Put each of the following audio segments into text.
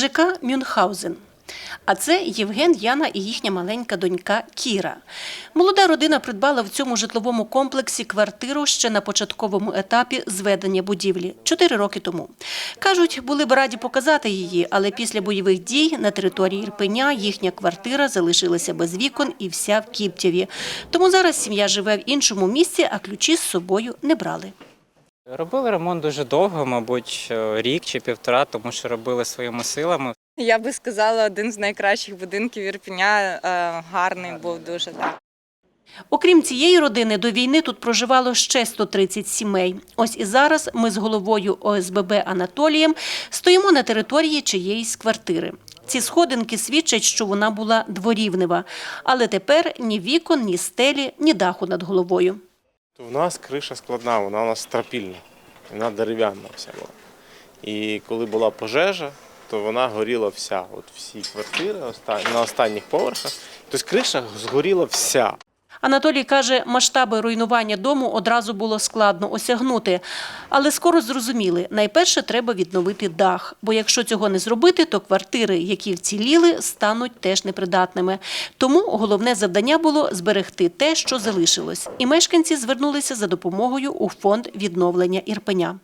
ЖК Мюнхгаузен. А це Євген, Яна і їхня маленька донька Кіра. Молода родина придбала в цьому житловому комплексі квартиру ще на початковому етапі зведення будівлі чотири роки тому. Кажуть, були б раді показати її, але після бойових дій на території Ірпеня їхня квартира залишилася без вікон і вся в Кіптєві. Тому зараз сім'я живе в іншому місці, а ключі з собою не брали. Робили ремонт дуже довго, мабуть, е, рік чи півтора, тому що робили своїми силами. Я би сказала, один з найкращих будинків Ірпеня. е, Гарний був дуже так. Окрім цієї родини, до війни тут проживало ще 130 сімей. Ось і зараз ми з головою ОСББ Анатолієм стоїмо на території чиєїсь квартири. Ці сходинки свідчать, що вона була дворівнева, але тепер ні вікон, ні стелі, ні даху над головою. У нас криша складна, вона у нас трапільна, вона дерев'яна вся була. І коли була пожежа, то вона горіла вся. От всі квартири на останніх поверхах. Тобто криша згоріла вся. Анатолій каже, масштаби руйнування дому одразу було складно осягнути. Але скоро зрозуміли, найперше треба відновити дах. Бо якщо цього не зробити, то квартири, які вціліли, стануть теж непридатними. Тому головне завдання було зберегти те, що залишилось. І мешканці звернулися за допомогою у фонд відновлення Ірпеня.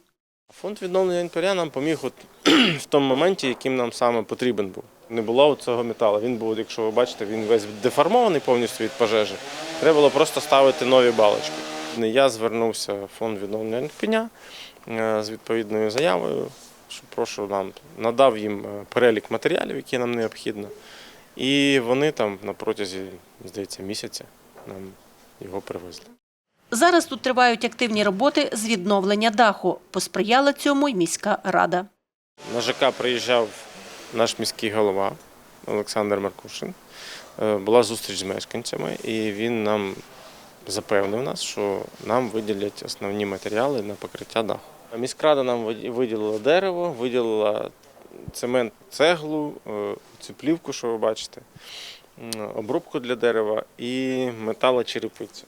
Фонд відновлення інвентаря нам поміг от в тому моменті, яким нам саме потрібен був. Не було цього металу. Він був, якщо ви бачите, він весь деформований повністю від пожежі. Треба було просто ставити нові балочки. Я звернувся в фонд відновлення Ірпеня е, з відповідною заявою, що прошу нам надав їм е, перелік матеріалів, які нам необхідно. І вони там на протязі, здається, місяця нам його привезли. Зараз тут тривають активні роботи з відновлення даху. Посприяла цьому й міська рада. На ЖК приїжджав наш міський голова Олександр Маркушин. Е, Була зустріч з мешканцями, і він нам запевнив нас, що нам виділять основні матеріали на покриття даху. Міськрада нам виділила дерево, виділила цемент, цеглу, е, цю плівку, що ви бачите, м, обрубку для дерева і металочерепицю.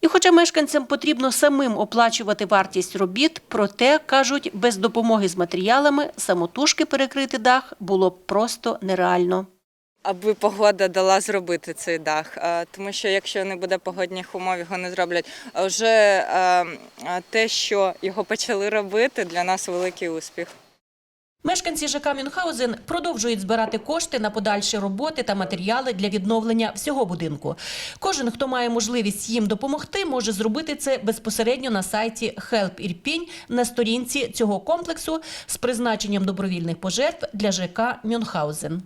І хоча мешканцям потрібно самим оплачувати вартість робіт, проте, кажуть, без допомоги з матеріалами самотужки перекрити дах було б просто нереально. Аби погода дала зробити цей дах. Тому що якщо не буде погодних умов, його не зроблять. А Вже те, що його почали робити, для нас великий успіх. Мешканці ЖК Мюнхгаузен продовжують збирати кошти на подальші роботи та матеріали для відновлення всього будинку. Кожен, хто має можливість їм допомогти, може зробити це безпосередньо на сайті Help Ірпінь на сторінці цього комплексу з призначенням добровільних пожертв для ЖК Мюнхгаузен.